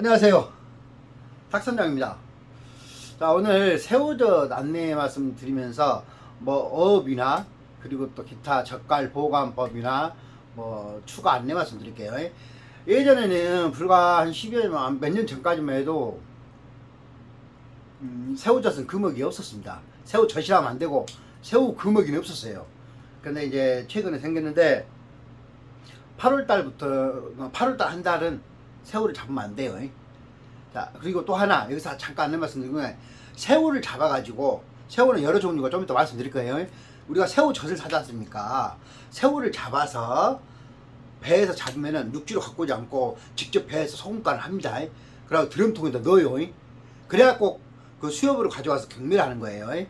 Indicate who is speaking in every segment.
Speaker 1: 안녕하세요. 탁선장입니다. 자, 오늘 새우젓 안내 말씀 드리면서 뭐 어업이나 그리고 또 기타 젓갈 보관법이나 뭐 추가 안내 말씀 드릴게요. 예전에는 불과 한 10여 몇년 전까지만 해도 음, 새우젓은 금어기 없었습니다. 새우젓이라면 안 되고 새우 금어기는 없었어요. 근데 이제 최근에 생겼는데 8월 달부터 8월 달 한 달은 새우를 잡으면 안 돼요. 자, 그리고 또 하나 여기서 잠깐 안내 말씀드리면 새우를 잡아 가지고 새우는 여러 종류가 좀 이따 말씀드릴 거예요. 우리가 새우젓을 사지 않습니까? 새우를 잡아서 배에서 잡으면은 육지로 갖고 오지 않고 직접 배에서 소금간을 합니다. 그리고 드럼통에다 넣어요. 그래갖고 그 수협으로 가져와서 경매를 하는 거예요.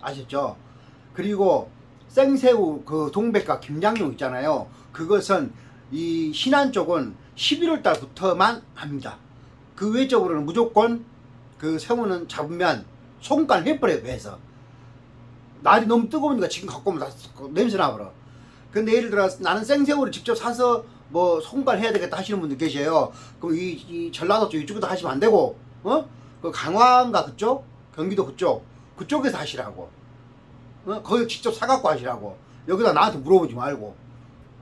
Speaker 1: 아셨죠? 그리고 생새우 그 동백과 김장용 있잖아요. 그것은 이 신안 쪽은 11월 달부터만 합니다. 그 외적으로는 무조건 그 새우는 잡으면 소금간 해버려요 배에서. 날이 너무 뜨거우니까 지금 갖고 오면 다 냄새 나버려. 근데 예를 들어 나는 생새우를 직접 사서 뭐 소금간 해야 되겠다 하시는 분들 계셔요. 그럼 이, 이 전라도 쪽 이쪽에도 하시면 안 되고, 어? 그 강화인가 그쪽? 경기도 그쪽? 그쪽에서 하시라고. 어? 거기 직접 사갖고 하시라고. 여기다 나한테 물어보지 말고.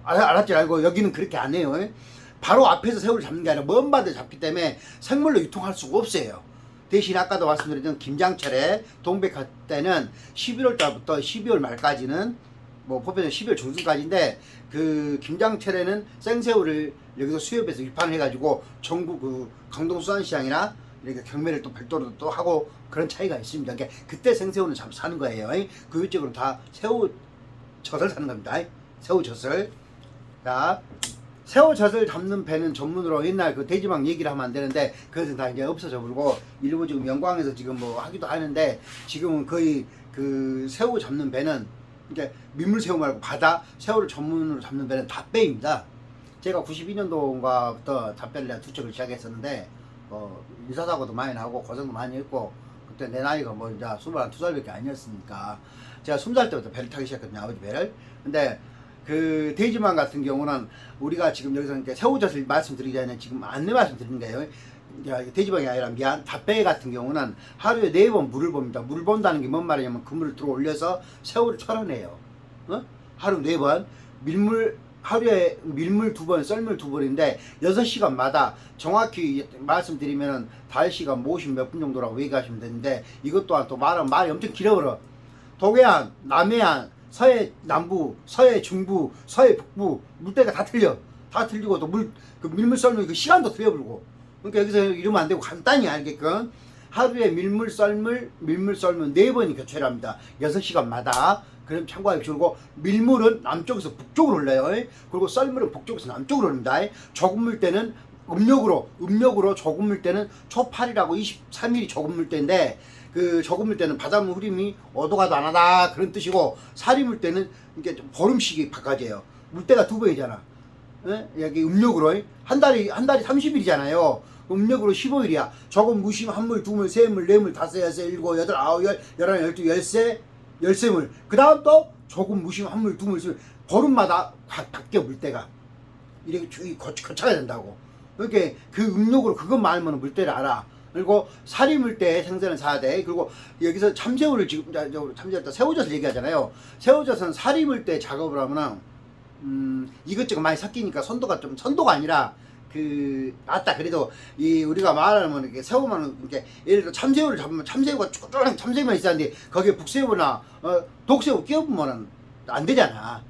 Speaker 1: 알, 알았지 알고 여기는 그렇게 안 해요. 예? 바로 앞에서 새우를 잡는 게 아니라 먼 바다에 잡기 때문에 생물로 유통할 수가 없어요. 대신 아까도 말씀드렸던 김장철에 동백할 때는 11월 달부터 12월 말까지는 뭐 보편적으로 12월 중순까지인데 그 김장철에는 생새우를 여기서 수협해서 위판을 해가지고 전국 그 강동수산시장이나 이렇게 경매를 또 별도로 또 하고 그런 차이가 있습니다. 그러니까 그때 생새우는 참 사는 거예요. 그 위쪽으로 다 새우 젖을 사는 겁니다. 새우 젖을. 자, 새우젓을 잡는 배는 전문으로 옛날 그 돼지막 얘기를 하면 안 되는데 그것은 다 이제 없어져 버리고 일부 지금 영광에서 지금 뭐 하기도 하는데 지금은 거의 그 새우 잡는 배는 이제 민물새우 말고 바다 새우를 전문으로 잡는 배는 다 배입니다. 제가 92년도인가부터 잡배를 내가 두 척을 시작했었는데 어, 인사사고도 많이 나고 고생도 많이 했고 그때 내 나이가 뭐 이제 22살밖에 아니었으니까 제가 20살 때부터 배를 타기 시작했거든요 아버지 배를 근데 그 돼지만 같은 경우는 우리가 지금 여기서 이제 새우젓을 말씀드리기 전에 지금 안내 말씀드리는 거예요. 돼지방이 아니라 미안 답배 같은 경우는 하루에 네 번 물을 봅니다. 물을 본다는 게 뭔 말이냐면 그 물을 들어 올려서 새우를 철어내요. 어? 하루 네 번 밀물 하루에 밀물 두 번, 썰물 두 번인데 여섯 시간마다 정확히 말씀드리면은 달 시간 뭐50 몇 분 정도라고 얘기하시면 되는데 이것 또한 또 말은 말이 엄청 길어버려. 동해안, 남해안, 서해 남부, 서해 중부, 서해 북부 물때가 다 틀려. 다 틀리고 또 물 그 밀물 썰물 그 시간도 틀려버리고. 그러니까 여기서 이러면 안 되고 간단히 알게끔 하루에 밀물 썰물 밀물 썰물 네 번이 교체를 합니다. 여섯 시간마다. 그럼 참고하기 좋고 밀물은 남쪽에서 북쪽으로 흘러요. 그리고 썰물은 북쪽에서 남쪽으로 옵니다. 적은 물때는 음력으로 음력으로 적은 물때는 초팔이라고 23일이 적은 물때인데 그 적은 물때는 바닷물 흐림이 어도가도 안 하다 그런 뜻이고 살이 물때는 이게 좀 보름씩이 바꿔져요. 물때가 두 번이잖아. 예? 여기 음력으로 한 달이 한 달이 30일이잖아요. 음력으로 15일이야. 적은 무심 한물, 두물, 세물, 네물, 다섯, 여섯, 일곱, 여덟, 아홉, 열, 열하나, 열두, 열세, 열세물. 그 다음 또 조금 무심 한물, 두물, 세 보름마다 바, 바뀌어 물때가 이렇게 쭉 거쳐, 거쳐야 된다고. 이렇게 그 음력으로 그것만 알면 물때를 알아. 그리고 물때 생선을 사야 돼. 그리고 여기서 참새우를 지금 자, 저 참새우 새우젓을 얘기하잖아요. 새우젓은 살이 물때 작업을 하면은 음, 이것저것 많이 섞이니까 선도가 좀 선도가 아니라 그 맞다 그래도 이 우리가 말하면 이렇게 새우만 이렇게 예를 들어 참새우를 잡으면 참새우가 쭈쭈랑 참새우만 있었는데 거기에 북새우나 어, 독새우 끼워보면은 안 되잖아.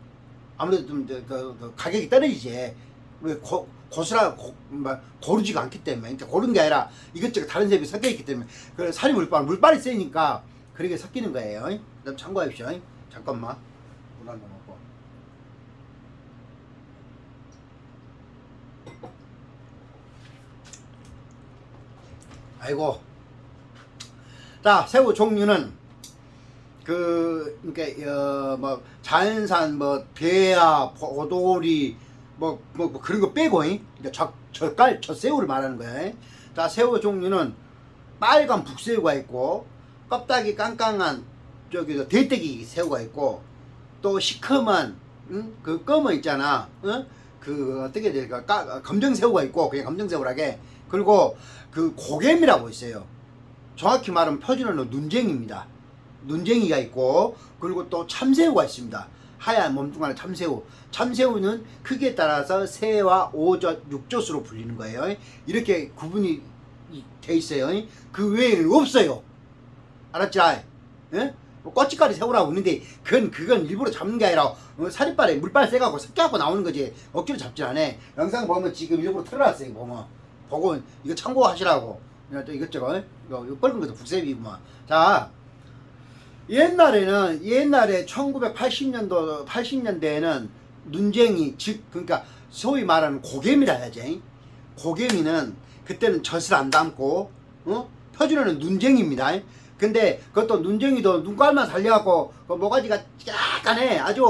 Speaker 1: 아무래도 좀 그, 그, 그 가격이 떨어지지. 왜 고, 고스라 고, 막 고르지가 않기 때문에 그러니까 고른 게 아니라 이것저것 다른 새이 섞여 있기 때문에 그 살이 물빨 물빨이 세니까 그렇게 섞이는 거예요. 그럼 참고하십시오. 잠깐만 물 한잔 먹고. 아이고. 자, 새우 종류는 그 이렇게 어뭐 자연산 뭐 배아 고도리 뭐, 뭐, 뭐 그런 거 빼고 잉? 이제 저, 젓갈 젓새우를 말하는 거야. 잉? 자, 새우 종류는 빨간 북새우가 있고 껍데기 깡깡한 저기 저 대떼기 새우가 있고 또 시커먼 응? 그 검은 있잖아. 응? 그 어떻게 될까 까- 검정새우가 있고 그냥 검정새우라게 그리고 그 고개미라고 있어요. 정확히 말하면 표준어는 눈쟁이입니다. 눈쟁이가 있고 그리고 또 참새우가 있습니다. 하얀 몸뚱아리 참새우. 참새우는 크기에 따라서 새와 오젓, 육젓으로 불리는 거예요. 이렇게 구분이 이- 돼 있어요. 그 외에는 없어요. 알았지? 예? 뭐 꼬치까리 새우라고 있는데 그건 그건 일부러 잡는 게 아니라 어, 살이빨에 물빨 세갖고 섞여갖고 나오는 거지 억지로 잡지 않아. 영상 보면 지금 일부러 틀어놨어요. 이거 보면 보고 이거 참고하시라고. 또 이것저것 이거, 이거 붉은 것도 북새비구만. 자 옛날에는 옛날에 1980년도 80년대에는 눈쟁이 즉 그러니까 소위 말하는 고개미라 해야지. 고개미는 그때는 젖을 안 담고 어? 표준어는 눈쟁이입니다. 근데 그것도 눈쟁이도 눈깔만 살려갖고 그 모가지가 약간해 아주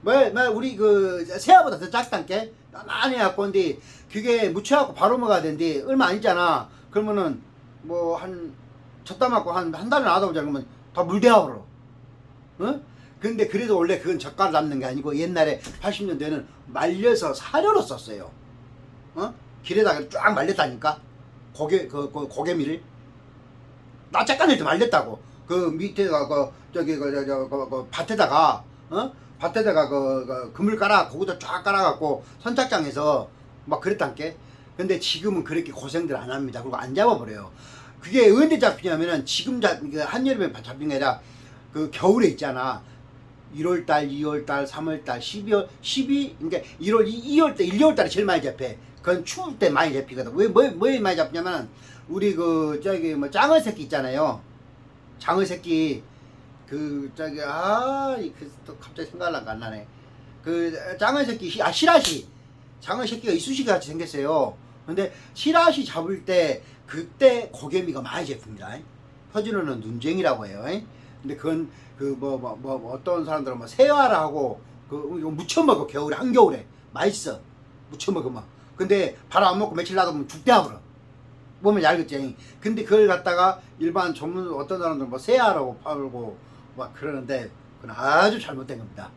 Speaker 1: 뭐, 뭐 우리 그 새아보다 더 작단게 많이 해갖고 근데 그게 묻혀갖고 바로 먹어야 되는데 얼마 아니잖아 그러면은 뭐 한 젖다 맞고 한 한 달을 놔다 보자 그러면 다 물대야 버려 어? 근데 그래도 원래 그건 젓갈 잡는 게 아니고 옛날에 80년대는 말려서 사료로 썼어요. 어? 길에다가 쫙 말렸다니까? 고개 그, 그 고개미를? 나 잠깐을 때 말렸다고. 그 밑에다가 그 저기 그, 저, 저, 그, 그 밭에다가 어? 밭에다가 그, 그 그물 깔아 거기다 쫙 깔아갖고 선착장에서 막 그랬단 게 근데 지금은 그렇게 고생들 안 합니다. 그리고 안 잡아버려요 그게 언제 잡히냐면은 지금 잡그 한여름에 잡힌 게 아니라 그 겨울에 있잖아 1월달, 2월달, 3월달, 12월, 12, 그러니까 1월, 2월달, 1, 2월달에 제일 많이 잡혀. 그건 추울 때 많이 잡히거든. 왜, 뭐, 뭐 많이 잡냐면, 우리 그, 저기, 뭐, 짱어 새끼 있잖아요. 장어 새끼, 그, 저기, 아, 이 그, 또 갑자기 생각나가 안 나네. 그, 짱어 새끼, 시- 아, 시라시. 장어 새끼가 이쑤시개 같이 생겼어요. 근데, 시라시 잡을 때, 그때 고개미가 많이 잡힙니다. 표준어는 눈쟁이라고 해요. 근데 그건 그뭐뭐뭐 어떤 사람들은 뭐 새와라 하고 그 무쳐 먹어 겨울에 한겨울에. 맛있어. 무쳐 먹으면. 근데 바로 안 먹고 며칠 놔두면 죽대야 버려 보면 알겠지. 근데 그걸 갖다가 일반 전문 어떤 사람들은 뭐 새아라고 팔고 막 그러는데 그건 아주 잘못된 겁니다.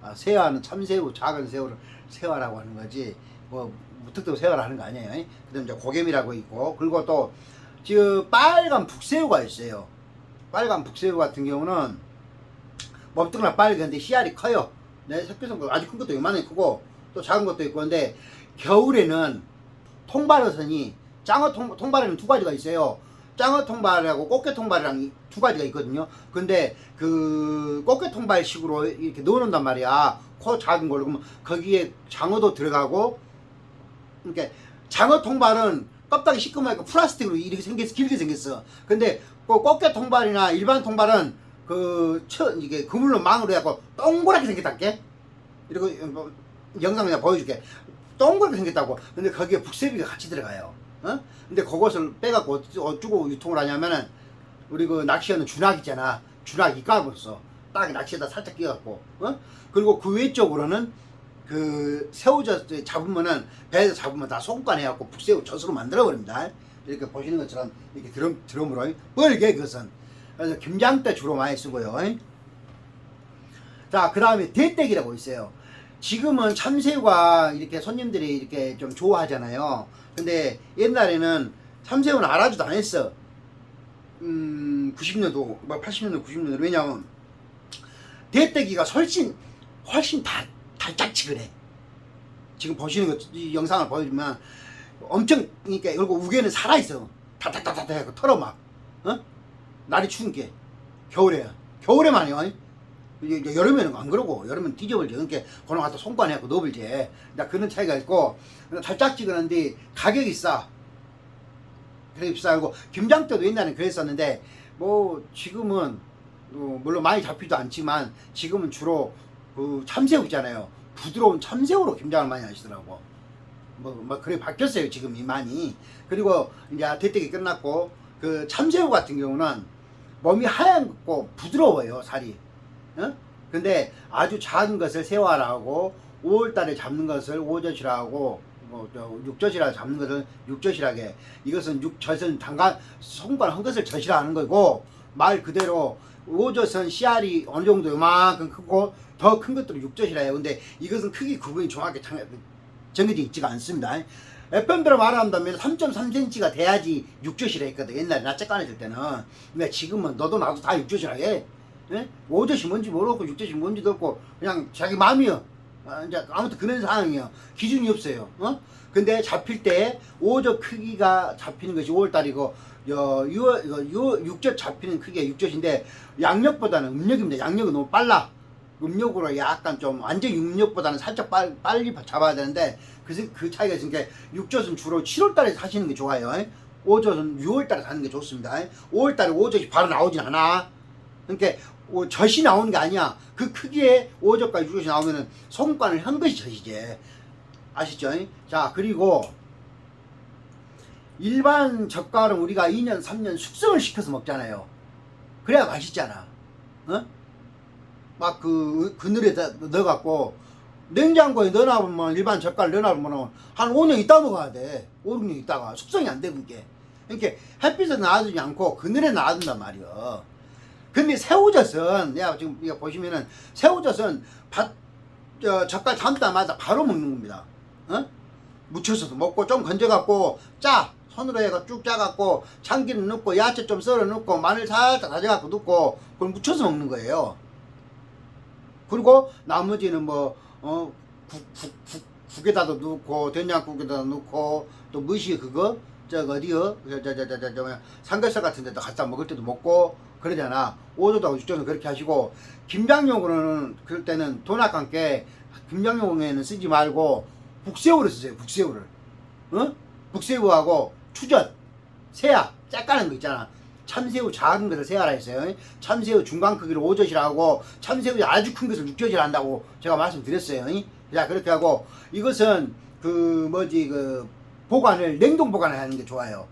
Speaker 1: 아, 새아는 참새우 작은 새우를 새아라고 하는 거지. 뭐 무턱대고 새아라 하는 거 아니에요 그다음 이제 고개미라고 있고 그리고 또 지금 빨간 북새우가 있어요 빨간 북새우 같은 경우는 몸뚱이가 빨간데 씨알이 커요. 네, 새끼손가락 아주 큰 것도 요만하게 크고 또 작은 것도 있고 근데 겨울에는 통발어선이 짱어 통, 통발에는 두 가지가 있어요. 짱어 통발하고 꽃게 통발이랑 이두 가지가 있거든요. 근데 그 꽃게 통발식으로 이렇게 넣어놓는단 말이야. 코 작은 걸로 그러면 거기에 장어도 들어가고 그러니까 장어 통발은 껍데기 시꺼멓고 플라스틱으로 이렇게 생겼어 길게 생겼어. 근데 그 꽃게 통발이나 일반 통발은 그 처, 이게 그물로 망으로 해갖고 동그랗게 생겼다게 이러고 뭐 영상 그냥 보여줄게 동그랗게 생겼다고 근데 거기에 북새비가 같이 들어가요 어? 근데 그것을 빼갖고 어쩌- 어쩌고 유통을 하냐면은 우리 그 낚시하는 준학 있잖아 준학 이까버렸어 딱 낚시에다 살짝 끼워갖고 어? 그리고 그 외쪽으로는 그 새우젓 잡으면은 배에서 잡으면 다 소금간 해갖고 북새우 젓으로 만들어 버립니다. 이렇게 보시는 것처럼 이렇게 드럼, 드럼으로. 뻘게 그것은. 그래서 김장 때 주로 많이 쓰고요. 자 그 다음에 대떼기라고 있어요. 지금은 참새우가 이렇게 손님들이 이렇게 좀 좋아하잖아요. 근데 옛날에는 참새우는 알아주도 안 했어. 음 90년도 뭐 80년도 90년도. 왜냐면 대떼기가 훨씬 훨씬 달, 달짝지근해 지금 보시는 거 이 영상을 보여주면 엄청 그러니까 그리고 우개는 살아있어. 다다다다다 하고 털어 막. 어? 날이 추운 게. 겨울에. 겨울에만요 이게 여름에는 안 그러고 여름엔 뒤져버리지. 그러니까 그놈 갖다 손관에 갖고 넣어버리지. 나 그런 차이가 있고 달짝지근한데 가격이 싸. 그래 비싸고 김장 때도 옛날엔 그랬었는데 뭐 지금은 어, 물론 많이 잡히도 않지만 지금은 주로 그 참새우 있잖아요 부드러운 참새우로 김장을 많이 하시더라고. 뭐, 뭐 그래 바뀌었어요 지금 이 많이. 그리고 이제 대택이 끝났고 그 참새우 같은 경우는 몸이 하얗고 부드러워요 살이. 어? 근데 아주 작은 것을 새와라고 5월달에 잡는 것을 오젓이라고 뭐 저, 육젓이라 잡는 것을 육젓이라게. 이것은 육젓은 단간 손관 한 것을 젓이라 하는 거고 말 그대로 오젓은 씨알이 어느 정도 요만큼 크고 더 큰 것들은 육젓이라 해요 근데 이것은 크기 구분이 정확히 장- 정해져 있지가 않습니다. FM대로 말한다면 3.3cm가 돼야지 육젓이라 했거든. 옛날에 나 째까내질 때는. 근데 지금은 너도 나도 다 육젓이라 해. 예? 5젓이 뭔지 모르고 6젓이 뭔지도 없고 그냥 자기 마음이요. 아, 아무튼 그런 상황이요. 기준이 없어요. 어? 근데 잡힐 때 5젓 크기가 잡히는 것이 5월달이고 요, 요, 요 6젓 잡히는 크기가 6젓인데 양력보다는 음력입니다. 양력은 너무 빨라. 음력으로 약간 좀 완전 육력보다는 살짝 빨, 빨리 잡아야 되는데 그, 그 차이가 있으니까 육젓은 주로 7월달에 사시는 게 좋아요. 5젓은 6월달에 사는 게 좋습니다. 5월달에 5젓이 바로 나오진 않아. 그러니까 오, 젖이 나오는 게 아니야. 그 크기의 5젓과 6젓이 나오면은 소금간을 한 것이 젖이지. 아시죠? 자 그리고 일반 젓갈은 우리가 2년 3년 숙성을 시켜서 먹잖아요. 그래야 맛있잖아. 어? 막 그 그늘에다 넣어갖고 냉장고에 넣어놔보면 일반 젓갈 넣어놔보면 한 5년 있다 먹어야 돼. 5, 6년 있다가 숙성이 안 되는 게. 그러니까 햇빛에 놔두지 않고 그늘에 놔둔단 말이야. 근데 새우젓은 내가 지금 이거 보시면은 새우젓은 밭 저, 젓갈 담다마자 바로 먹는 겁니다. 어? 무쳐서도 먹고 좀 건져갖고 짜 손으로 해가 쭉 짜갖고 참기름 넣고 야채 좀 썰어 넣고 마늘 살짝 다져갖고 넣고 그걸 무쳐서 먹는 거예요. 그리고 나머지는 뭐 어, 국, 국, 국, 국에다도 넣고 된장국에다도 넣고 또 무시 그거 저 어디요? 저 저 저 저 저, 뭐야. 삼겹살 같은 데도 갖다 먹을 때도 먹고 그러잖아. 오조도 육조는 그렇게 하시고. 김장용으로는 그럴 때는 돈 아깝게 김장용에는 쓰지 말고 북새우를 쓰세요 북새우를. 어 북새우하고 추젓 새야 짝가는 거 있잖아 참새우 작은 것을 새하라 했어요. 참새우 중간 크기를 5젓이라 하고 참새우 아주 큰 것을 6젓이라 한다고 제가 말씀드렸어요. 자 그렇게 하고 이것은 그 뭐지 그 보관을 냉동 보관을 하는 게 좋아요.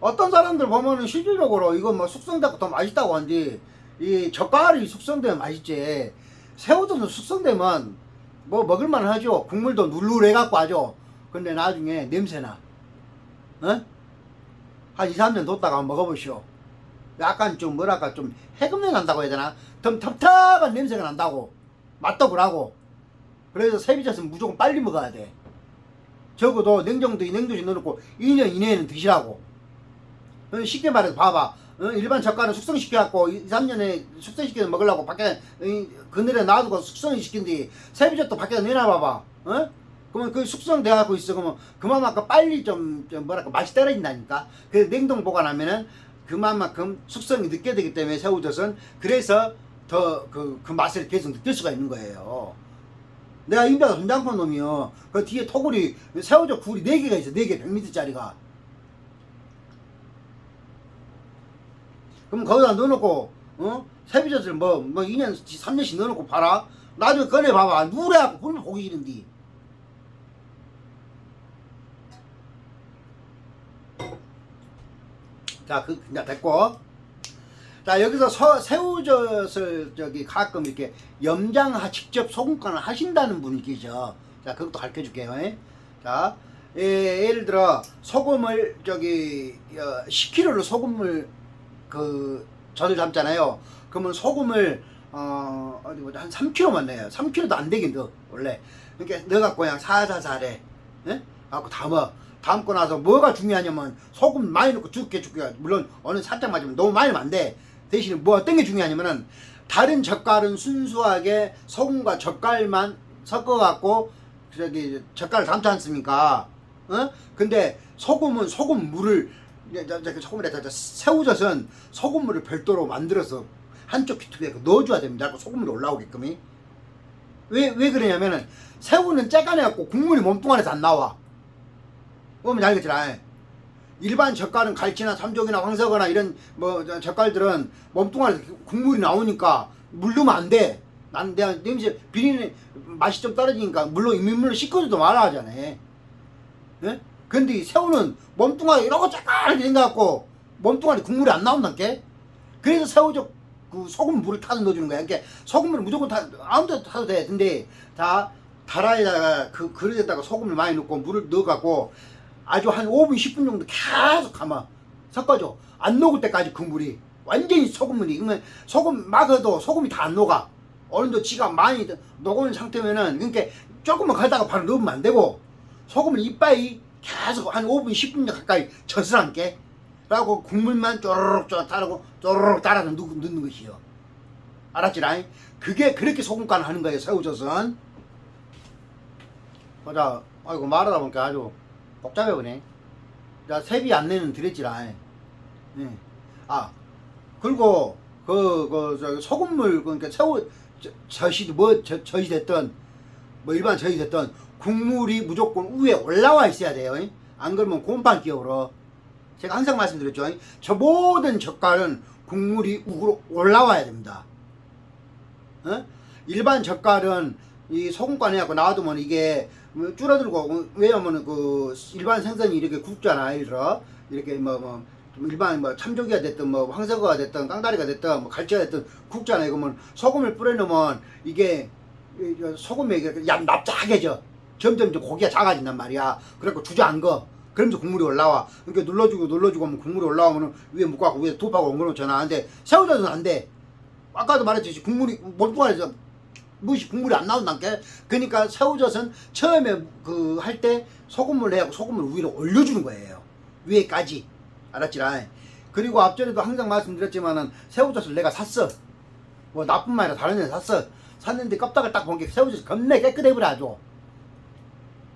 Speaker 1: 어떤 사람들 보면은 실질적으로 이거 뭐 숙성되고 더 맛있다고 하는데 이 젓갈이 숙성되면 맛있지. 새우도 숙성되면 뭐 먹을만 하죠. 국물도 누르르해 갖고 하죠. 근데 나중에 냄새나. 어? 한 2, 3년 뒀다가 먹어보시오. 약간 좀 뭐랄까 좀 해금내 난다고 해야 되나? 좀 텁텁한 냄새가 난다고. 맛도 그러고. 그래서 세비젓은 무조건 빨리 먹어야 돼. 적어도 냉정도에 냉동실에 넣어놓고 2년 이내에는 드시라고. 어, 쉽게 말해서 봐봐. 어, 일반 젓갈은 숙성시켜갖고 2, 3년에 숙성시켜서 먹으려고 밖에 어, 그늘에 놔두고 숙성시킨 뒤 세비젓도 밖에다 내놔봐봐. 어? 그러면 그 숙성돼 갖고 있어. 그러면 그만큼 빨리 좀, 좀 뭐랄까 맛이 떨어진다니까. 그래서 냉동 보관하면은 그만큼 숙성이 늦게 되기 때문에 새우젓은 그래서 더그 그 맛을 계속 느낄 수가 있는 거예요. 내가 인베가 된장판 놈이요. 그 뒤에 토굴이 새우젓 굴이 4개가 있어. 4개 100m짜리가. 그럼 거기다 넣어놓고 어? 새비젓을 뭐, 뭐 2년, 3년씩 넣어놓고 팔아? 나중에 꺼내 봐봐. 누래갖고 굴면 보기 싫은디. 자, 그, 이제 됐고. 자, 여기서 서, 새우젓을 저기 가끔 이렇게 염장 직접 소금간을 하신다는 계셔. 자, 그것도 가르쳐 줄게요. 예? 자, 예, 예를 들어, 소금을 저기, 어, 10kg로 소금을 그, 젖을 담잖아요. 그러면 소금을, 어, 어디 보자. 한 3kg만 넣어요. 3kg도 안 되긴 넣어, 원래. 그러니까 넣어갖고 그냥 사사사래. 예? 갖고 담아. 담고 나서 뭐가 중요하냐면 소금 많이 넣고 죽게 죽게 물론 어느 살짝 맞으면 너무 많이 돼. 대신에 뭐 어떤 게 중요하냐면은 다른 젓갈은 순수하게 소금과 젓갈만 섞어갖고 저기 젓갈을 담지 않습니까? 어? 근데 소금은 소금 물을 소금에 다 새우젓은 소금 물을 별도로 만들어서 한쪽 귀퉁이에 넣어줘야 됩니다. 그 소금물이 올라오게끔이. 왜, 왜 그러냐면은 새우는 째까내갖고 국물이 몸뚱 안에서 안 나와. 보면 알겠지라. 일반 젓갈은 갈치나 삼종이나 황석어나 이런 뭐 젓갈들은 몸뚱아리 국물이 나오니까 물 넣으면 안 돼. 난 내가 냄새 비린 맛이 좀 떨어지니까 물론 민물로 씻어줘도 말아 하잖아. 예? 근데 이 새우는 몸뚱아리 이러고 쫙 생겨갖고 몸뚱아리 국물이 안 나온다게. 그래서 새우젓 그 소금 물을 타서 넣어주는 거야. 그러니까 소금물을 무조건 타 아무데도 타도 돼. 근데 다 다라에다가 그 그릇에다가 소금을 많이 넣고 물을 넣어갖고 아주 한 5분 10분 정도 계속 감아 섞어줘. 안 녹을 때까지 그 물이. 완전히 소금물이. 그러면 소금 막아도 소금이 다 안 녹아. 어느 정도 지가 많이 녹은 상태면은 그러니까 조금만 가다가 바로 넣으면 안 되고 소금을 이빠이 계속 한 5분 10분 가까이 젖을 않게 라고 국물만 쪼르륵 쪼르륵 따르고 쪼르륵 따라서 넣- 넣는 것이요. 알았지라 그게 그렇게 소금간 하는 거예요 새우젓은. 보자. 아이고 말하다 보니까 아주 복잡해 보네 자 세비 안 내는 드렸지라 예. 아 그리고 그, 그, 저, 소금물, 그러니까 새우, 저- 젖이, 뭐, 저, 젖이 됐던, 뭐, 일반 젖이 됐던, 국물이 무조건 위에 올라와 있어야 돼요. 잉? 안 그러면 곰팡이 끼어버려. 제가 항상 말씀드렸죠. 잉? 저 모든 젓갈은 국물이 우로 올라와야 됩니다. 어? 일반 젓갈은 이 소금간 해갖고 놔두면 이게 뭐 줄어들고, 왜냐면 그 일반 생선이 이렇게 굽잖아. 예를 들어. 이렇게 뭐, 뭐, 좀 일반 뭐 참조기가 됐든 뭐 황석어가 됐든 깡다리가 됐든 뭐 갈치가 됐든 굽잖아요. 그러면 소금을 뿌려놓으면 이게 소금이 이렇게 얌 납작해져. 점점 좀 고기가 작아진단 말이야. 그래갖고 주저앉아. 그러면서 국물이 올라와. 그러니까 눌러주고 눌러주고 하면 국물이 올라오면 위에 묶어갖고 위에 두파고 엉겨놓잖아. 근데 새우젓은 안 돼. 아까도 말했듯이 국물이 몸뚱아리에서 무시 국물이 안 나온다니까. 그러니까 새우젓은 처음에 그 할 때 소금물 내고 소금을 위로 올려주는 거예요. 위에까지. 알았지라. 그리고 앞전에도 항상 말씀드렸지만은 새우젓을 내가 샀어. 뭐 나뿐만 아니라 다른 데 샀어. 샀는데 껍데기를 딱 본 게 새우젓이 겁나 깨끗해 버려 아주.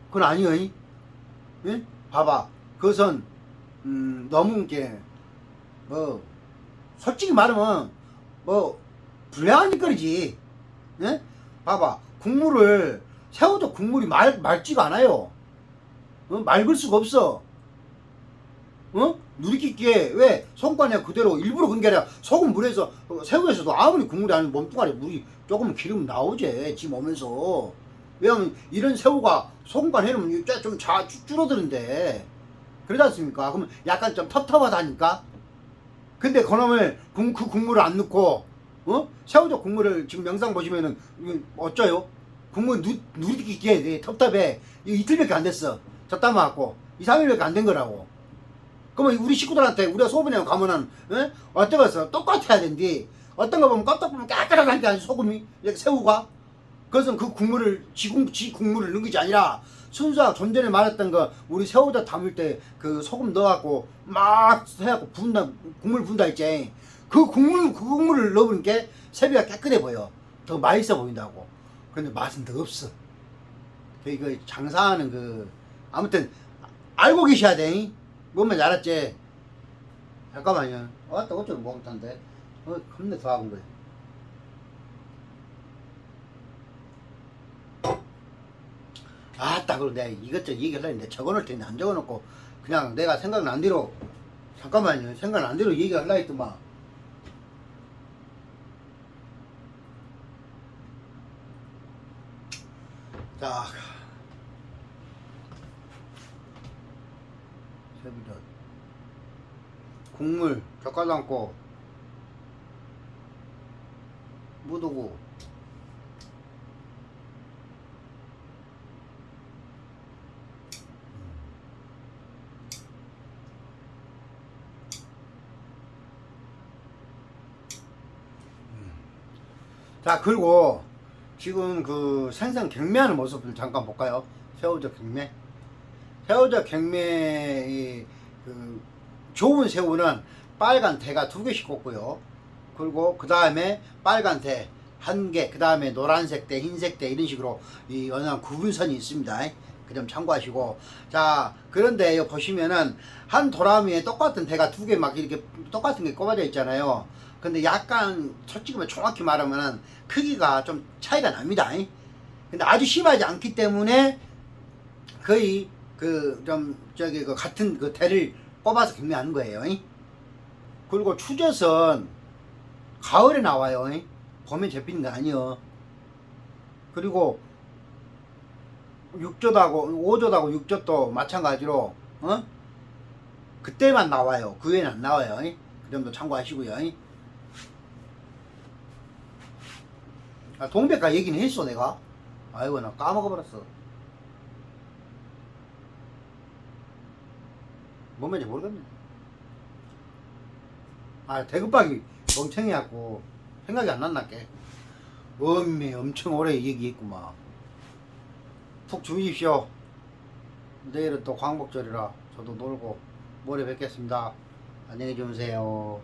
Speaker 1: 그건 아니요. 이? 예? 봐봐. 그것은 음, 너무 게뭐 솔직히 말하면 뭐 불량한 짓거리지. 예? 봐봐. 국물을 새우젓 국물이 말, 맑지가 않아요. 어? 맑을 수가 없어. 어? 누리끼기에 왜 손관에 그대로 일부러 그런 게 아니라 소금 물에서 어, 새우에서도 아무리 국물이 아닌 몸뚱아리 물이 조금 기름 나오지 지금 오면서 왜냐면 이런 새우가 소금간 해놓으면 좀 자, 줄어드는데 그러지 않습니까? 그러면 약간 좀 텁텁하다니까 근데 그놈을 국- 그 국물을 안 넣고 어? 새우젓 국물을 지금 영상 보시면은 어쩌요? 국물 누, 누리끼기에 텁텁해. 이틀밖에 안 됐어. 졌다 맞고. 2, 3일밖에 안 된 거라고. 그러면 우리 식구들한테 우리가 소변에 가면은 에? 어떠겠어 똑같아야 된디. 어떤 거 보면 껍데기 보면 깨끗하게 게 아니지 소금이. 이렇게 새우가. 그것은 그 국물을 지국 지 국물을 넣은 것이 아니라 순수하게 좀 전에 말했던 거 우리 새우젓 담을 때 그 소금 넣어갖고 막 해갖고 부은다 국물 부은다 했지 그 국물 그 국물을 넣으니까 새비가 깨끗해 보여. 더 맛있어 보인다고. 근데 맛은 더 없어. 그 이거 장사하는 그 아무튼 알고 계셔야 돼. 뭔말 알았지? 잠깐만요. 어따 어쩌고 먹었던데. 어 겁내 더 하는 거야 아따 그럼 내가 이것저것 얘기하려 했는데 적어놓을 텐데 안 적어놓고 그냥 내가 생각난 대로 잠깐만요. 생각난 대로 얘기하려 했더만 자 새우젓 국물 젓갈 담고 무두고 자 그리고 지금 그 생선 경매하는 모습을 잠깐 볼까요? 새우젓 경매. 새우젓 경매 이그 좋은 새우는 빨간 대가 두 개씩 꽂고요. 그리고 그 다음에 빨간 대 한 개, 그 다음에 노란색 대, 흰색 대 이런 식으로 이 어느 구분선이 있습니다. 그 점 참고하시고 자 그런데 보시면은 한 도라미에 똑같은 대가 두 개 막 이렇게 똑같은 게 꼽아져 있잖아요. 근데 약간 솔직히 말 정확히 말하면은 크기가 좀 차이가 납니다. 근데 아주 심하지 않기 때문에 거의 그 좀 저기 그 같은 그 대를 뽑아서 경매하는 거예요. 그리고 추젓은 가을에 나와요. 봄에 잡히는 거 아니요. 그리고 육젓하고 오젓하고 육젓도 마찬가지로 어? 그때만 나와요. 그 외에는 안 나와요. 그 점도 참고하시고요. 아, 동백가 얘기는 했어 내가. 아이고 나 까먹어버렸어. 뭔 말인지 모르겠네. 아 대급박이 멍청해갖고 생각이 안 났나 게. 엄미 엄청 오래 얘기했구만. 푹 주무십시오. 내일은 또 광복절이라 저도 놀고 모레 뵙겠습니다. 안녕히 주무세요.